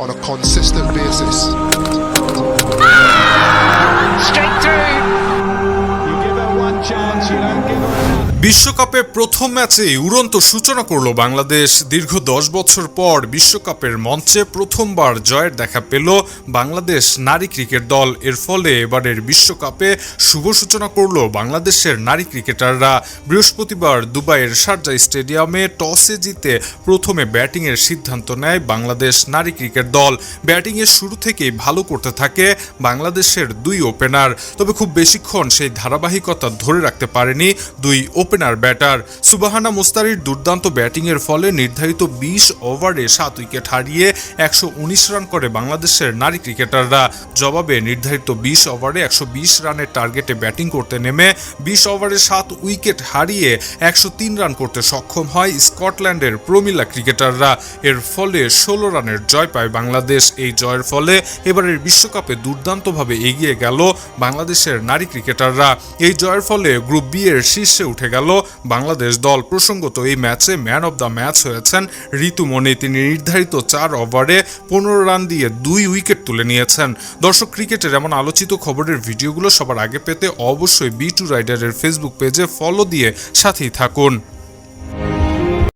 on a consistent basis. One chance, you don't give her another. বিশ্বকাপে প্রথম ম্যাচে উড়ন্ত সূচনা করল বাংলাদেশ। দীর্ঘ দশ বছর পর বিশ্বকাপের মঞ্চে প্রথমবার জয়ের দেখা পেল বাংলাদেশ নারী ক্রিকেট দল। এর ফলে এবারের বিশ্বকাপে শুভ সূচনা করল বাংলাদেশের নারী ক্রিকেটাররা। বৃহস্পতিবার দুবাইয়ের শারজা স্টেডিয়ামে টসে জিতে প্রথমে ব্যাটিংয়ের সিদ্ধান্ত নেয় বাংলাদেশ নারী ক্রিকেট দল। ব্যাটিংয়ের শুরু থেকেই ভালো করতে থাকে বাংলাদেশের দুই ওপেনার। তবে খুব বেশিক্ষণ সেই ধারাবাহিকতা ধরে রাখতে পারেনি দুই ওপেনার ব্যাটার। সুবাহানা মুস্তারির দুর্দান্ত ব্যাটিংয়ের ফলে নির্ধারিত বিশ ওভারে সাত উইকেট হারিয়ে একশো উনিশ রান করে বাংলাদেশের নারী ক্রিকেটাররা। জবাবে নির্ধারিত বিশ ওভারে একশো বিশ রানের টার্গেটে ব্যাটিং করতে নেমে বিশ ওভারে সাত উইকেট হারিয়ে একশো তিন রান করতে সক্ষম হয় স্কটল্যান্ডের প্রমিলা ক্রিকেটাররা। এর ফলে ষোলো রানের জয় পায় বাংলাদেশ। এই জয়ের ফলে এবারের বিশ্বকাপে দুর্দান্তভাবে এগিয়ে গেল বাংলাদেশের নারী ক্রিকেটাররা। এই জয়ের ফলে গ্রুপ বি এর শীর্ষে উঠে গেল বাংলাদেশ দল। প্রসঙ্গত, এই ম্যাচে ম্যান অব দ্য ম্যাচ হয়েছেন ঋতুমণি। তিনি নির্ধারিত চার ওভারে পনেরো রান দিয়ে দুই উইকেট তুলে নিয়েছেন। দর্শক, ক্রিকেটের এমন আলোচিত খবরের ভিডিওগুলো সবার আগে পেতে অবশ্যই বি টু রাইডারের ফেসবুক পেজে ফলো দিয়ে সাথেই থাকুন।